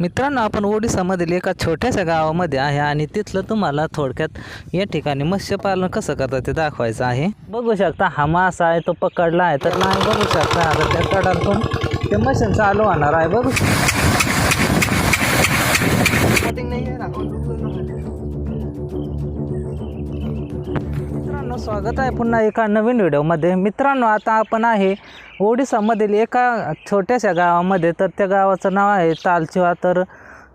मित्रांनो आपण ओडिसामधील एका छोट्याशा गावामध्ये आहे आणि तिथलं तुम्हाला थोडक्यात या ठिकाणी मत्स्यपालन कसं करतात ते दाखवायचं आहे. बघू शकता हा मासा आहे तो पकडला आहे तर नाही बघू शकता आता त्या कडाल ते मशीन चालू होणार आहे बघू शकता. स्वागत आहे पुन्हा एका नवीन व्हिडिओमध्ये. मित्रांनो आता आपण आहे ओडिसामधील एका छोट्याशा गावामध्ये. तर त्या गावाचं नाव आहे तालचिवा. तर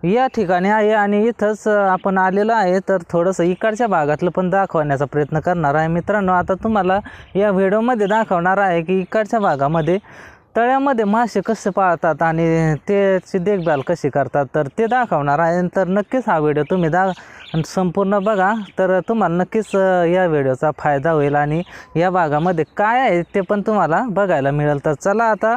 या ठिकाणी आहे आणि इथंच आपण आलेलो आहे. तर थोडंसं इकडच्या भागातलं पण दाखवण्याचा प्रयत्न करणार आहे. मित्रांनो आता तुम्हाला या व्हिडिओमध्ये दाखवणार आहे की इकडच्या भागामध्ये तळ्यामध्ये मासे कसे पाळतात आणि त्याची देखभाल कशी करतात तर ते दाखवणार आहे. तर नक्कीच हा व्हिडिओ तुम्ही दा संपूर्ण बघा तर तुम्हाला नक्कीच या व्हिडिओचा फायदा होईल. आणि या भागामध्ये काय आहे ते पण तुम्हाला बघायला मिळेल. तर चला आता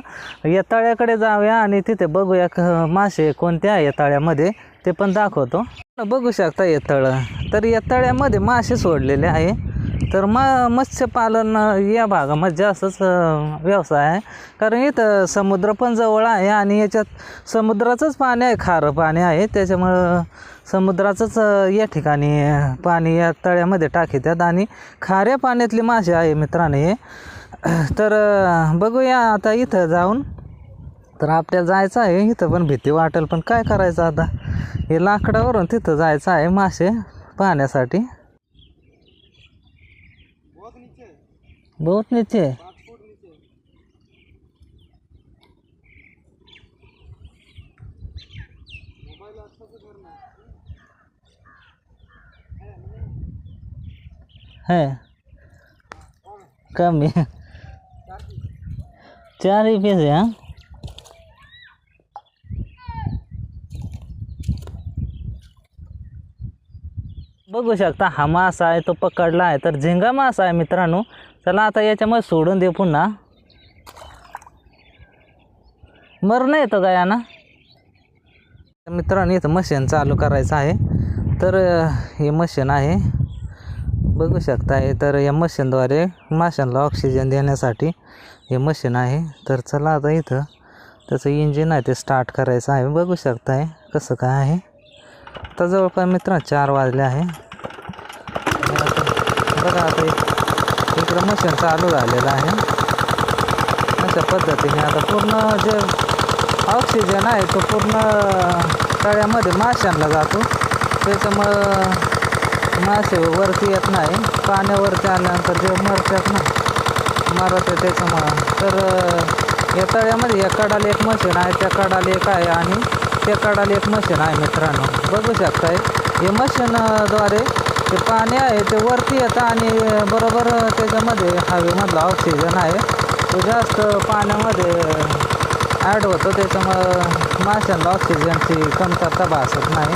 या तळ्याकडे जाऊया आणि तिथे बघूया क- मासे कोणते आहे या तळ्यामध्ये ते पण दाखवतो. बघू शकता हे तळं. तर या तळ्यामध्ये मासे सोडलेले आहे. तर म मत्स्यपालन या भागामध्ये जास्तच व्यवसाय आहे. कारण इथं समुद्र पण जवळ आहे आणि याच्यात समुद्राचंच पाणी आहे खारं पाणी आहे. त्याच्यामुळं समुद्राचंच या ठिकाणी पाणी या तळ्यामध्ये टाकीतात आणि खाऱ्या पाण्यातले मासे आहे मित्रांनो हे. तर बघूया आता इथं जाऊन. तर आपल्याला जायचं आहे इथं पण भीती वाटेल पण काय करायचं आता? हे लाकडावरून तिथं जायचं आहे मासे पाहण्यासाठी. बहुत नीचे है। है। कम है। चार ही पीस है हाँ। बघू शकता, हा मासा आहे तो पकडला आहे, तर झिंगा मासा आहे मित्रांनो. चला आता याच्यामध्ये सोडून दे पुन्हा. मरण येतं का याना? मित्रांनो इथं मशीन चालू करायचं आहे. तर हे मशीन आहे. बघू शकता हे तर या मशीनद्वारे माशांना ऑक्सिजन देण्यासाठी हे मशीन आहे. तर चला आता इथं त्याचं इंजिन आहे ते स्टार्ट करायचं आहे. बघू शकताय कसं काय आहे. आता जवळपास मित्रांनो चार वाजले आहे आणि आता बघा आता इक- मशीन चालू झालेलं आहे. अशा पद्धतीने आता पूर्ण जे ऑक्सिजन आहे तो पूर्ण तळ्यामध्ये माशांना जातो. त्याच्यामुळं मासे वरती येत नाही. पाण्यावरती आल्यानंतर जे मरतात ना मरत त्याच्यामुळं. तर या तळ्यामध्ये या कडाला एक मशीन आहे त्या कडाला एक आहे आणि त्या कडाला एक मशीन आहे मित्रांनो. बघू शकताय. हे मशीनद्वारे ते पाणी आहे ते वरती येतं आणि बरोबर त्याच्यामध्ये हवेमधला ऑक्सिजन आहे. तो जास्त पाण्यामध्ये ॲड होतो त्याच्यामुळं माशांना ऑक्सिजनची कमतरता भासत नाही.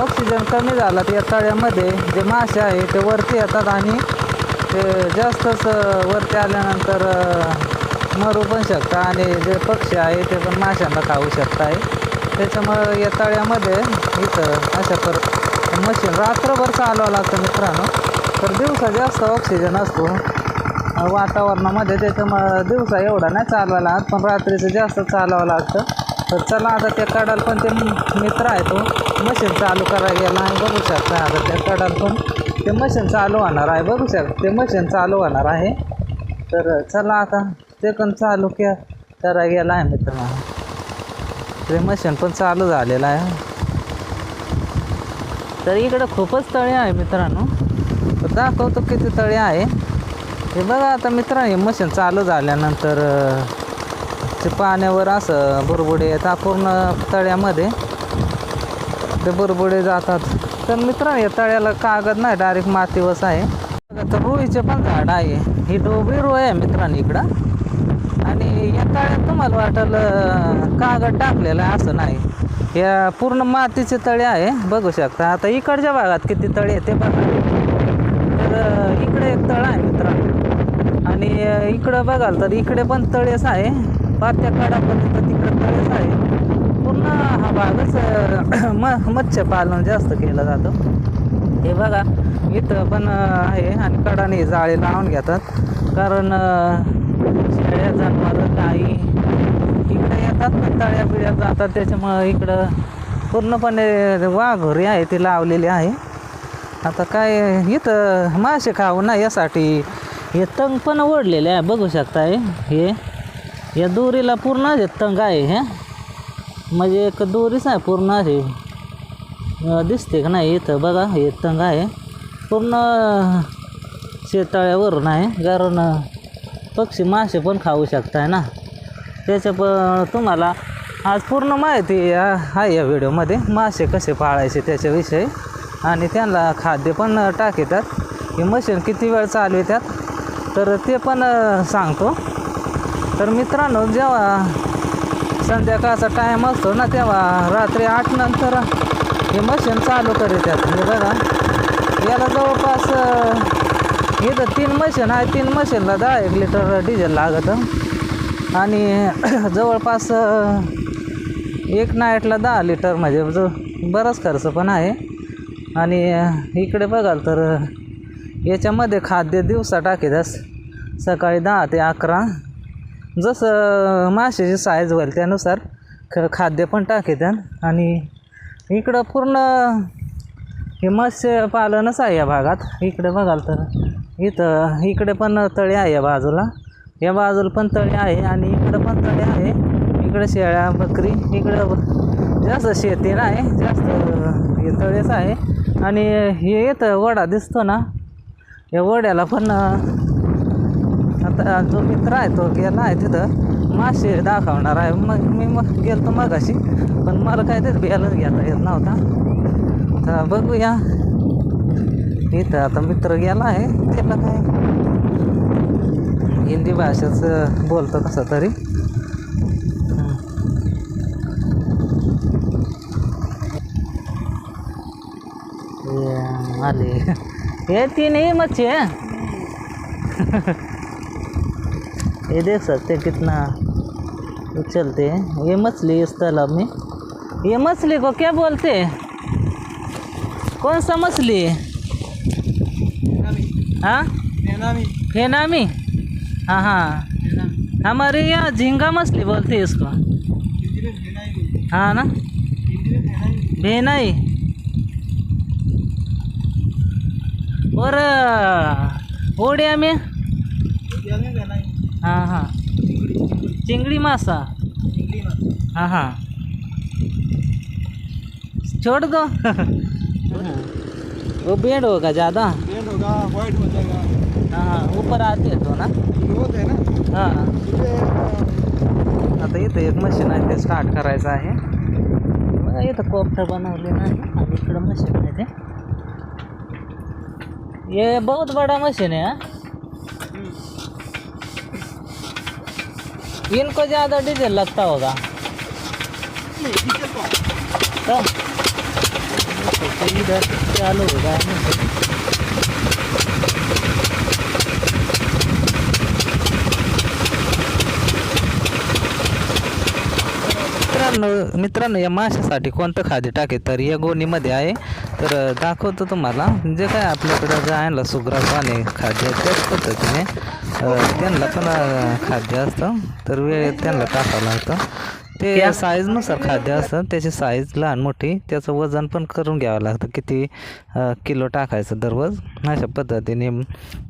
ऑक्सिजन कमी झाला तर या तळ्यामध्ये जे मासे आहे ते वरती येतात आणि ते जास्तच वरती आल्यानंतर मरू पण शकतं आणि जे पक्षी आहे ते पण माशांना खाऊ शकत आहे त्याच्यामुळं या तळ्यामध्ये इथं अशा पर मशीन रात्रभर चालवावं लागतं मित्रांनो. तर दिवसा जास्त ऑक्सिजन असतो. वातावरणामध्ये त्याच्यामुळं दिवसा एवढा नाही चालवायला लागत पण रात्रीचं जास्त चालवावं लागतं. तर चला आता त्या कडाल पण ते मित्र आहे तो मशीन चालू करायला गेला आहे. बघू शकता आता त्या कडाल पण ते मशीन चालू होणार आहे. बघू शकता ते मशीन चालू होणार आहे. तर चला आता ते पण चालू के करायला गेला आहे मित्रांनो. ते मशीन पण चालू झालेलं आहे. तर इकडं खूपच तळे आहे मित्रांनो. तर दाखवतो किती तळे आहे. हे बघा आता मित्रांनो मशीन चालू झाल्यानंतर ते पाण्यावर असं बुरबुडे येतात पूर्ण तळ्यामध्ये. ते बुरबुडे जातात. तर मित्रांनो या तळ्याला कागद नाही डायरेक्ट मातीवस आहे. बघा, तर रोईचे पण झाड आहे. ही डोबरी रोय आहे मित्रांनो इकडं. आणि या तळ्यात तुम्हाला वाटेल कागद टाकलेला आहे असं नाही. या पूर्ण मातीचे तळे आहे बघू शकता. आता इकडच्या भागात किती तळे आहे ते बघा. तर इकडे एक तळ आहे मित्रांनो. आणि इकडं बघाल तर इकडे पण तळेच आहे. पात्या कडापर्यंत तिकडे तळेच आहे. पूर्ण हा भागच म मत्स्यपालन जास्त केलं जातं. हे बघा इथं पण आहे आणि कडाने जाळे लावून घेतात. कारण शेळ्या जनावर काही इकडे ना तळ्या बिळ्या जातात. त्याच्यामुळं इकडं पूर्णपणे वाघोरी आहे ती लावलेली आहे. आता काय इथं मासे खाऊ ना यासाठी हे तंग पण ओढलेले आहे बघू शकताय हे. या दोरीला पूर्ण असे तंग आहे हे. म्हणजे एक दोरीच आहे पूर्ण असे. दिसते का नाही इथं बघा हे तंग आहे. पूर्ण शेताळ्यावरून आहे कारण पक्षी मासे पण खाऊ शकताय ना. त्याच्या प तुम्हाला आज पूर्ण माहिती आहे या व्हिडिओमध्ये. मासे कसे पाळायचे त्याच्याविषयी. आणि त्यांना खाद्य पण टाकतात. हे मशीन किती वेळ चालवितात तर ते पण सांगतो. तर मित्रांनो जेव्हा संध्याकाळचा टाईम असतो ना तेव्हा रात्री आठ नंतर हे मशीन चालू करीतात. म्हणजे बघा. याला जवळपास इथं तीन मशीन आहे. तीन मशीनला दहा एक लिटर डिझेल लागतं. आणि जवळपास एक नाईटला दहा लिटर म्हणजे जो बराच खर्च पण आहे. आणि इकडे बघाल तर याच्यामध्ये खाद्य दिवसा टाकीतच सकाळी दहा ते अकरा. जसं माशाची साईज होईल त्यानुसार ख खाद्य पण टाकीतात आणि इकडं पूर्ण हे मत्स्यपालनच आहे या भागात. इकडे बघाल तर इथं इकडे पण तळे आहे या बाजूला. या बाजूला पण तळे आहे आणि इकडं पण तळे आहे. इकडं शेळ्या बकरी इकडं जास्त शेती नाही जास्त हे तळेच आहे. आणि हे येतं वडा दिसतो ना या वड्याला पण आता जो मित्र आहे तो गेला आहे तिथं. मासे दाखवणार आहे. मग मी मग गेलो मगाशी पण मला काय ते बियालाच घेता येत नव्हता. तर बघूया. इथं आता मित्र गेला आहे. त्याला काय हिंदी भाषेच बोलतो कसं तरी. हं. ये आले. ये तीन ही मच्छी है? ये देख सकते हैं कितना उछलते हैं. ये मछली इस तालाब में. ये मछली को क्या बोलते हैं? कौन सा मछली? है? हाँ फेनामी? हाँ हाँ। हमारे यहाँ झींगा मछली बोलते हैं इसको। हाँ ना? भेनाई। और ओडिया में? हाँ हाँ। चिंगड़ी मासा। हाँ हाँ। छोड़ दो। वो बेड होगा ज़्यादा। बेड होगा वाइट हो जाएगा। हाँ हाँ। ऊपर आते तो ना? ग्रोथ है ना? हाँ. आता इथं एक मशीन आहे ते स्टार्ट करायचं आहे. बघा इथं कोपठं बनवलेलं आहे. आणि इकडं मशीन आहे ते. ये बहुत बड़ा मशीन है? इनको ज़्यादा डीजल लगता होगा. तो तो इधर चालू होगा मित्रांनो मित्रांनो या माशासाठी कोणतं खाद्य टाके तर या गोणीमध्ये आहे. तर दाखवतो तुम्हाला. जे काय आपल्याकडं जे आहे ना सुग्रास आणि खाद्य त्याच पद्धतीने त्यांना पण खाद्य असतं. तर वेळेत त्यांना टाकावं लागतं. ते साईजनुसार खाद्य असतं त्याची साईज लहान मोठी त्याचं वजन पण करून घ्यावं लागतं. किती किलो टाकायचं दररोज? अशा पद्धतीने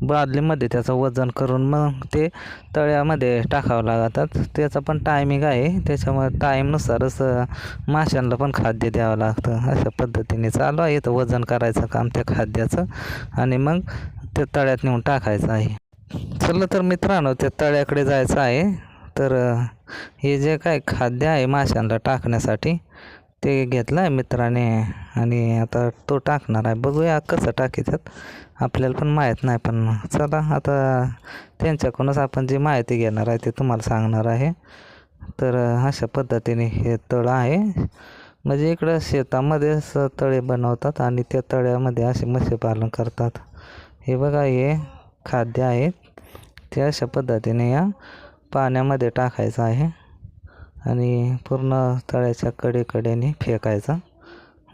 बादलीमध्ये त्याचं वजन करून मग ते तळ्यामध्ये टाकावं लागतात. त्याचा पण टायमिंग आहे. त्याच्यामुळे टाईमनुसारच माशांना पण खाद्य द्यावं लागतं. अशा पद्धतीने चालू आहे. इथं वजन करायचं काम त्या खाद्याचं. आणि मग ते तळ्यात नेऊन टाकायचं आहे. चला तर मित्रांनो त्या तळ्याकडे जायचं आहे. तर हे जे काय खाद्य आहे माशांना टाकण्यासाठी ते घेतलं आहे मित्राने आणि आता तो टाकणार आहे. बघूया कसं टाकीतात. आपल्याला पण माहीत नाही पण चला आता त्यांच्याकडूनच आपण जी माहिती घेणार आहे ते तुम्हाला सांगणार आहे. तर अशा पद्धतीने हे तळं आहे. म्हणजे इकडं शेतामध्येच तळे बनवतात आणि त्या तळ्यामध्ये असे मत्स्यपालन करतात. हे बघा हे खाद्य आहे. ते अशा पद्धतीने या. पाण्यामध्ये टाकायचं आहे आणि पूर्ण तळ्याच्या कडेकडेने फेकायचं.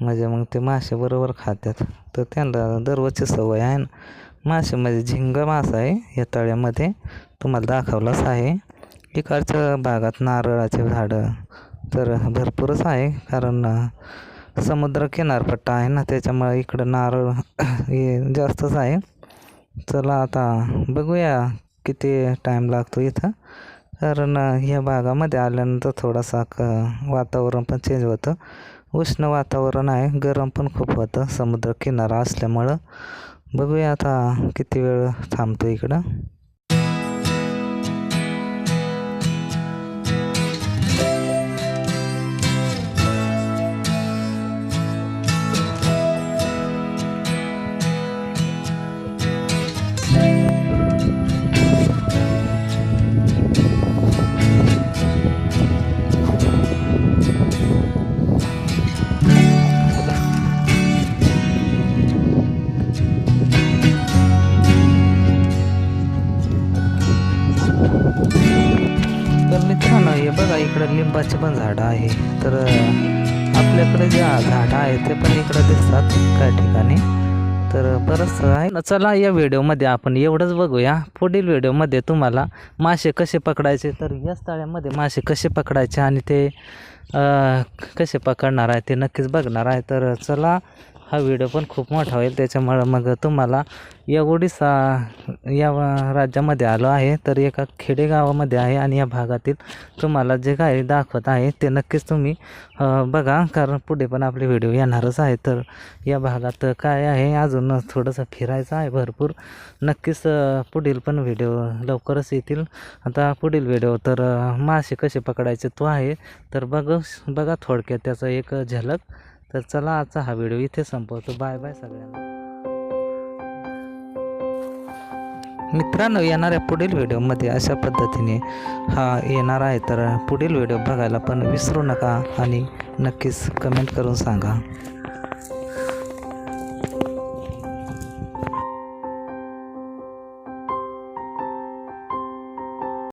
म्हणजे मग ते मासे बरोबर खातात तर त्यांना दररोजची सवय आहे. ना मासे म्हणजे झिंगा मासा आहे. या तळ्यामध्ये तुम्हाला दाखवलाच आहे. इकडच्या भागात नारळाचे झाडं तर भरपूरच आहे. कारण समुद्र किनारपट्टा आहे ना त्याच्यामुळे इकडं नारळ हे जास्तच आहे. चला आता बघूया किती टाईम लागतो इथं. कारण ह्या भागामध्ये आल्यानंतर थोडासा क वातावरण पण चेंज होतं. उष्ण वातावरण आहे गरम पण खूप होतं. समुद्र किनारा असल्यामुळं. बघूया आता किती वेळ थांबतो इकडं. प्रकारचे पण झाडं आहे. तर आपल्याकडे जे झाडं आहे ते पण इकडं दिसतात काही ठिकाणी. तर बरंच आहे ना चला या व्हिडिओमध्ये आपण एवढंच बघूया. पुढील व्हिडिओमध्ये तुम्हाला मासे कसे पकडायचे तर याच तळ्यामध्ये मासे कसे पकडायचे आणि ते कसे पकडणार आहे ते नक्कीच बघणार आहे. तर चला हा व्हिडिओ पण खूप मोठा होईल. त्याच्यामुळं मग तुम्हाला या ओडिसा या राज्यामध्ये आलो आहे तर एका खेडेगावामध्ये आहे आणि या भागातील तुम्हाला जे काही दाखवत आहे ते नक्कीच तुम्ही बघा. कारण पुढे पण आपले व्हिडिओ येणारच आहे तर या भागात काय आहे? अजून थोडंसं फिरायचं आहे भरपूर. नक्कीच पुढील पण व्हिडिओ लवकरच येतील. आता पुढील व्हिडिओ तर मासे कसे पकडायचे तो आहे. तर बघ बघा थोडक्यात त्याचा एक झलक. तर चला आजचा हा व्हिडिओ इथे संपवतो. बाय बाय सगळ्यांना. मित्रांनो येणाऱ्या पुढील व्हिडिओमध्ये अशा पद्धतीने हा येणार आहे. तर पुढील व्हिडिओ बघायला पण विसरू नका आणि नक्कीच कमेंट करून सांगा.